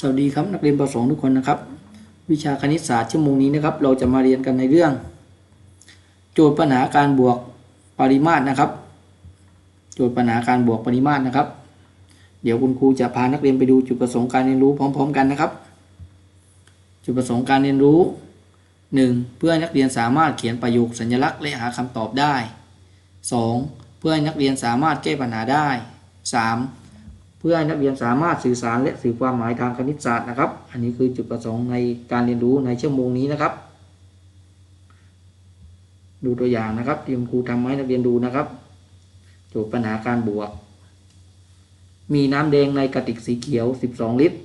สวัสดีครับนักเรียนประสงทุกคนนะครับ วิชาคณิตศาสตร์ชั่วโมงนี้นะครับ เราจะมาเรียนกันในเรื่อง โจทย์ปัญหาการบวกปริมาตรนะครับ โจทย์ปัญหาการบวกปริมาตรนะครับ เดี๋ยวคุณครูจะพานักเรียนไปดูจุดประสงค์การเรียนรู้พร้อม ๆ กันนะครับ จุดประสงค์การเรียนรู้ 1. เพื่อนักเรียนสามารถเขียนประโยคสัญลักษณ์และหาคำตอบได้ 2. เพื่อนักเรียนสามารถแก้ปัญหาได้ 3. เพื่อให้นักเรียนสามารถสื่อสารและสื่อความหมายทางคณิตศาสตร์นะครับ อันนี้คือจุดประสงค์ในการเรียนรู้ในชั่วโมงนี้นะครับ ดูตัวอย่างนะครับที่ครูทำให้นักเรียนดูนะครับโจทย์ปัญหาการบวก มีน้ำแดงในกระติกสีเขียว 12 ลิตร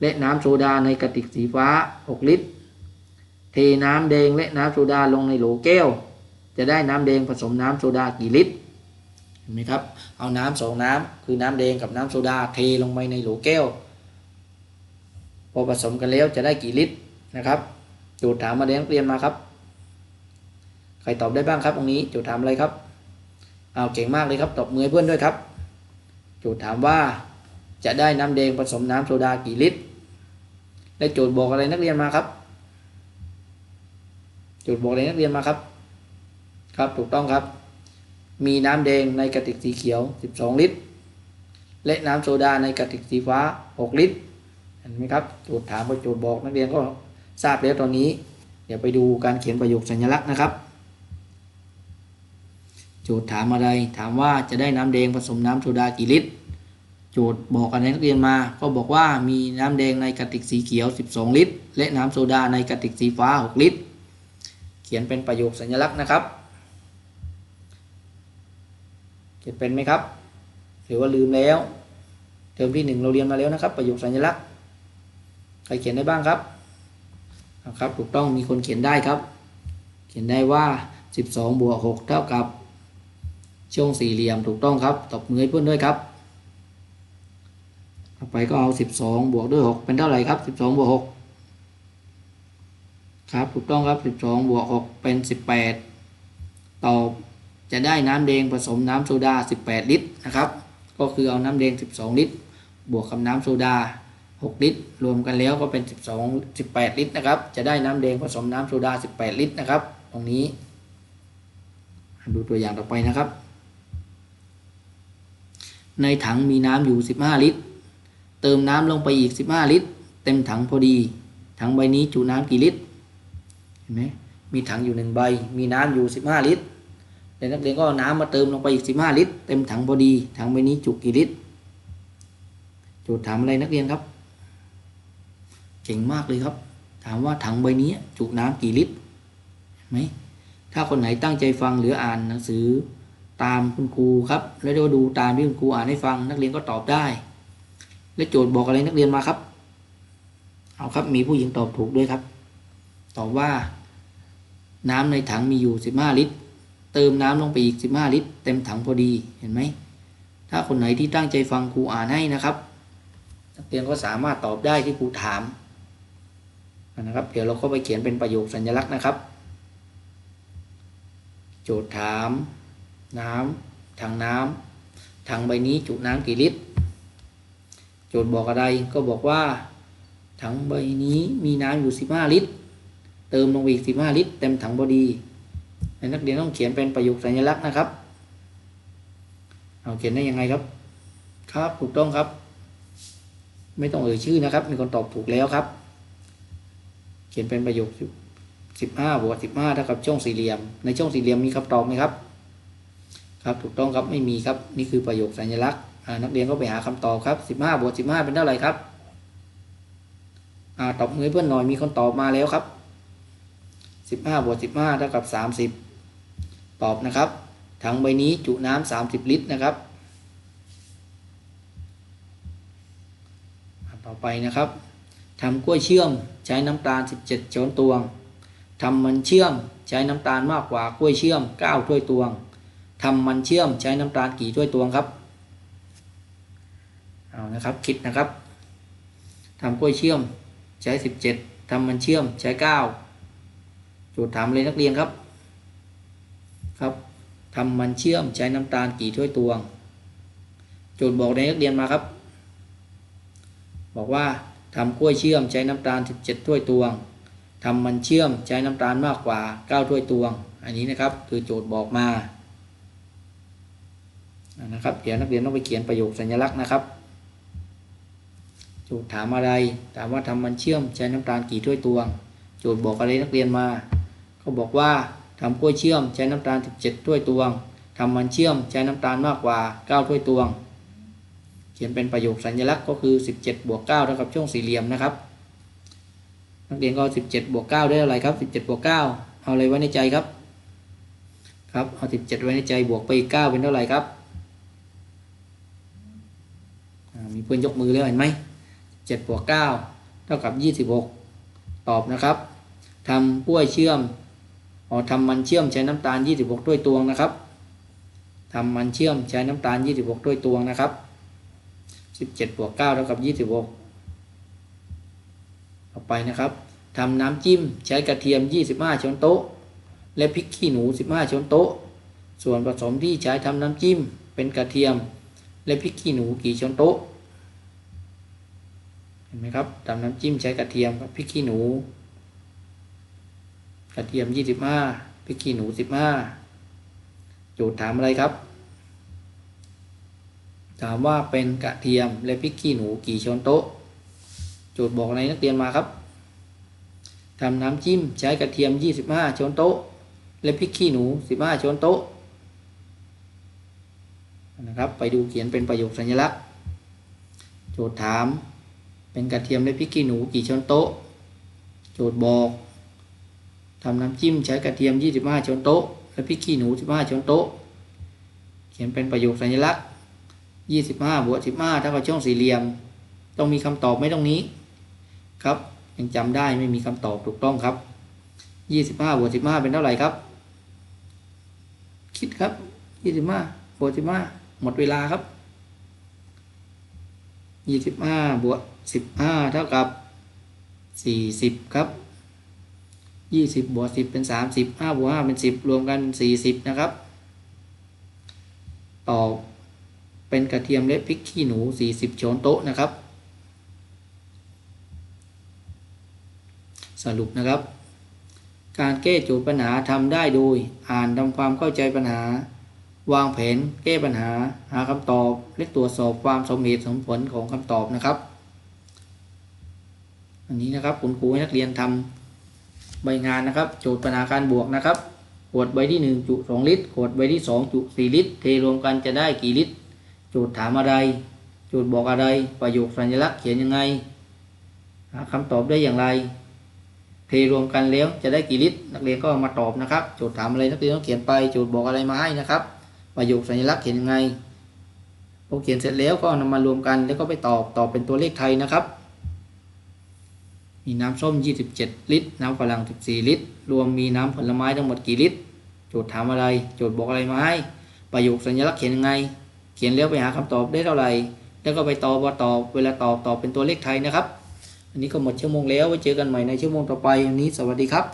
และน้ำโซดาในกระติกสีฟ้า 6 ลิตร เทน้ำแดงและน้ำโซดาลงในโหลแก้ว จะได้น้ำแดงผสมน้ำโซดากี่ลิตร ห็นไหมครับเอาน้ำสองน้ำคือน้ำแดงกับน้ำโซดาเทลงไปในโหลแก้ว พอผสมกันแล้วจะได้กี่ลิตรนะครับโจทย์ถามมาเรียนนักเรียนมาครับ ใครตอบได้บ้างครับตรงนี้โจทย์ถามอะไรครับเอาเก่งมากเลยครับตอบมือเพื่อนด้วยครับ โจทย์ถามว่าจะได้น้ำแดงผสมน้ำโซดากี่ลิตร และโจทย์บอกอะไรนักเรียนมาครับ โจทย์บอกอะไรนักเรียนมาครับ ครับถูกต้องครับ มีน้ำแดงในกระติกสีเขียว 12 ลิตร และน้ำโซดาในกระติกสีฟ้า 6 ลิตร เห็นไหมครับโจทย์ถามกับโจทย์บอกนักเรียนก็ทราบแล้วตอนนี้ เดี๋ยวไปดูการเขียนประโยคสัญลักษณ์นะครับ โจทย์ถามอะไร ถามว่าจะได้น้ำแดงผสมน้ำโซดากี่ลิตร โจทย์บอกอะไรนักเรียนมา ก็บอกว่ามีน้ำแดงในกระติกสีเขียว 12 ลิตร และน้ำโซดาในกระติกสีฟ้า 6 ลิตร เขียนเป็นประโยคสัญลักษณ์นะครับ เขียนเป็นไหมครับ หรือว่าลืมแล้ว เทอมที่หนึ่งเราเรียนมาแล้วนะครับ ประโยคสัญลักษณ์ใครเขียนได้บ้างครับครับถูกต้องมีคนเขียนได้ครับ เขียนได้ว่า 12บวก6เท่ากับช่วงสี่เหลี่ยมถูกต้องครับตบมือให้เพื่อนด้วยครับต่อไปก็เอา 12 บวกด้วย 6 เป็นเท่าไหร่ครับ 12 บวก 6 ครับ ถูกต้องครับ 12 บวก 6 เป็น 18 ตอบ จะได้น้ำแดงผสมน้ำโซดา 18 ลิตรนะครับ ก็คือเอาน้ำแดง 12 ลิตร บวกกับน้ำโซดา 6 ลิตร รวมกันแล้วก็เป็น 12 18 ลิตรนะครับ จะได้น้ำแดงผสมน้ำโซดา 18 ลิตรนะครับ ตรงนี้ ดูตัวอย่างต่อไปนะครับ ในถังมีน้ำอยู่ 15 ลิตร เติมน้ำลงไปอีก 15 ลิตร เต็มถังพอดี ถังใบนี้จุน้ำกี่ลิตร เห็นไหมมีถังอยู่หนึ่งใบ มีน้ำอยู่ 15 ลิตร แต่นักเรียนก็เอาน้ำมาเติมลงไปอีก15ลิตร เต็มถังพอดีถังใบนี้จุกี่ลิตรโจทย์ถามอะไรนักเรียนครับ เก่งมากเลยครับ ถามว่าถังใบนี้จุน้ำกี่ลิตรไหมถ้าคนไหนตั้งใจฟังหรืออ่านหนังสือตามคุณครูครับ แล้วก็ดูตามที่คุณครูอ่านให้ฟัง นักเรียนก็ตอบได้ และโจทย์บอกอะไรนักเรียนมาครับ เอาครับมีผู้หญิงตอบถูกด้วยครับ ตอบว่า น้ำในถังมีอยู่ 15 ลิตร เติมน้ำลงไปอีก 15 ลิตร เต็มถังพอดีเห็นไหม ถ้าคนไหนที่ตั้งใจฟังครูอ่านให้นะครับนักเรียนก็สามารถตอบได้ที่ครูถามนะครับ เดี๋ยวเราก็ไปเขียนเป็นประโยคสัญลักษณ์นะครับ โจทย์ถาม น้ำถังน้ำถังใบนี้จุน้ำกี่ลิตร โจทย์บอกอะไรก็บอกว่าถังใบนี้มีน้ำอยู่ 15 ลิตร เติมลงไปอีก 15 ลิตร เต็มถังพอดี นักเรียนต้องเขียนเป็นประโยคสัญลักษณ์นะครับ เอาเขียนได้ยังไงครับ ครับถูกต้องครับ ไม่ต้องเอ่ยชื่อนะครับ มีคนตอบถูกแล้วครับ เขียนเป็นประโยค15บห้าบวก15เท่ากับช่องสี่เหลี่ยม ในช่องสี่เหลี่ยมมีคำตอบไหมครับ ครับถูกต้องครับไม่มีครับ นี่คือประโยคสัญลักษณ์นักเรียนก็ไปหาคำตอบครับ15บห้าบวก15เป็นเท่าไหร่ครับอ่าตอบมือเพื่อนหน่อยมีคนตอบมาแล้วครับ15บห้าบวก15เท่ากับ30 ตอบนะครับถังใบนี้จุน้ำ30 ลิตรนะครับอ่าต่อไปนะครับทำกล้วยเชื่อมใช้น้ำตาล 17 ช้อนตวงทำมันเชื่อมใช้น้ำตาลมากกว่ากล้วยเชื่อม 9 ถ้วยตวงทำมันเชื่อมใช้น้ำตาลกี่ถ้วยตวงครับเอานะครับคิดนะครับทำกล้วยเชื่อมใช้ 17ทำมันเชื่อมใช้ 9 โจทย์ถามเลยนักเรียนครับ ครับทำมันเชื่อมใช้น้ำตาลกี่ถ้วยตวง โจทย์บอกในนักเรียนมาครับ บอกว่าทำกล้วยเชื่อมใช้น้ำตาล 17 ถ้วยตวงทำมันเชื่อมใช้น้ำตาลมากกว่า 9 ถ้วยตวง อันนี้นะครับคือโจทย์บอกมานะครับเดี๋ยวนักเรียนต้องไปเขียนประโยคสัญลักษณ์นะครับโจทย์ถามอะไรถามว่าทำมันเชื่อมใช้น้ำตาลกี่ถ้วยตวง โจทย์บอกอะไรนักเรียนมา ก็บอกว่า ทำกล้วยเชื่อมใช้น้ำตาล 17 ถ้วยตวงทำมันเชื่อมใช้น้ำตาลมากกว่า 9 ถ้วยตวง เขียนเป็นประโยคสัญลักษณ์ก็คือ 17 บวก9เท่ากับช่วงสี่เหลี่ยมนะครับ นักเรียนก็ 17 บวก 9 ได้เท่าไรครับ 17 บวก 9 เอาอะไรไว้ในใจครับ ครับ เอา 17 ไว้ในใจบวกไปอีก9เป็นเท่าไหร่ครับ มีเพื่อนยกมือแล้วเห็นไหม7บวก9เท่ากับ 26 ตอบนะครับทำกล้วยเชื่อม อ๋อทำมันเชื่อมใช้น้ำตาล 26ถ้วยตวงนะครับทำมันเชื่อมใช้น้ำตาล 26ถ้วยตวงนะครับ 17บวก9เท่ากับ 26 ต่อไปนะครับทำน้ำจิ้มใช้กระเทียม 25 ช้อนโต๊ะ และพริกขี้หนู 15 ช้อนโต๊ะ ส่วนผสมที่ใช้ทำน้ำจิ้มเป็นกระเทียม และพริกขี้หนูกี่ช้อนโต๊ะ เห็นไหมครับทำน้ำจิ้มใช้กระเทียมกับพริกขี้หนู กระเทียม 25พริกขี้หนู 15โจทย์ถามอะไรครับ ถามว่าเป็นกระเทียมและพริกขี้หนูกี่ช้อนโต๊ะ โจทย์บอกอะไรนักเรียนมาครับทำน้ำจิ้มใช้กระเทียม 25 ช้อนโต๊ะ และพริกขี้หนู 15 ช้อนโต๊ะนะครับไปดูเขียนเป็นประโยคสัญลักษณ์ โจทย์ถาม เป็นกระเทียมและพริกขี้หนูกี่ช้อนโต๊ะ โจทย์บอก ทำน้ำจิ้มใช้กระเทียม 25 ช้อนโต๊ะ และพริกขี้หนู 15 ช้อนโต๊ะ เขียนเป็นประโยคสัญลักษณ์ยี่สิบห้าบวกสิบห้าเท่ากับช่องสี่เหลี่ยม ต้องมีคำตอบไหมตรงนี้ ครับ ยังจำได้ไม่มีคำตอบถูกต้องครับยี่สิบห้าบวกสิบห้าเป็นเท่าไหร่ครับ คิดครับยี่สิบห้าบวกสิบห้าหมดเวลาครับยี่สิบห้าบวกสิบห้าเท่ากับสี่สิบครับ ยี่สิบบวกสิบเป็นสามสิบห้าบวกห้าเป็นสิบรวมกันสี่สิบนะครับตอบเป็นกระเทียมและพริกขี้หนู40ช้อนโต๊ะนะครับ สรุปนะครับ การแก้โจทย์ปัญหาทำได้โดย อ่านทำความเข้าใจปัญหา วางแผนแก้ปัญหา หาคำตอบ และตรวจสอบความสมเหตุสมผลของคำตอบนะครับ อันนี้นะครับคุณครูให้นักเรียนทำ ใบงานนะครับ โจทย์ปัญหาการบวกนะครับ ขวดใบที่ 1 จุ 2 ลิตร ขวดใบที่ 2 จุ 4 ลิตร เทรวมกันจะได้กี่ลิตร โจทย์ถามอะไร โจทย์บอกอะไร ประโยคสัญลักษณ์เขียนยังไง หาคำตอบได้อย่างไร เทรวมกันแล้วจะได้กี่ลิตร นักเรียนก็มาตอบนะครับ โจทย์ถามอะไรนักเรียนต้องเขียนไป โจทย์บอกอะไรมาให้นะครับ ประโยคสัญลักษณ์เขียนยังไงพอเขียนเสร็จแล้วก็นำมารวมกันแล้วก็ไปตอบตอบเป็นตัวเลขไทยนะครับ มีน้ำส้ม 27 ลิตร น้ำฝรั่ง 14 ลิตร รวมมีน้ำผลไม้ทั้งหมดกี่ลิตร โจทย์ถามอะไร โจทย์บอกอะไรมาให้ ประโยคสัญลักษณ์เขียนยังไง เขียนแล้วไปหาคำตอบได้เท่าไหร่ แล้วก็ไปตอบว่าตอบ เวลาตอบตอบเป็นตัวเลขไทยนะครับ อันนี้ก็หมดชั่วโมงแล้ว ไว้เจอกันใหม่ในชั่วโมงต่อไป วันนี้สวัสดีครับ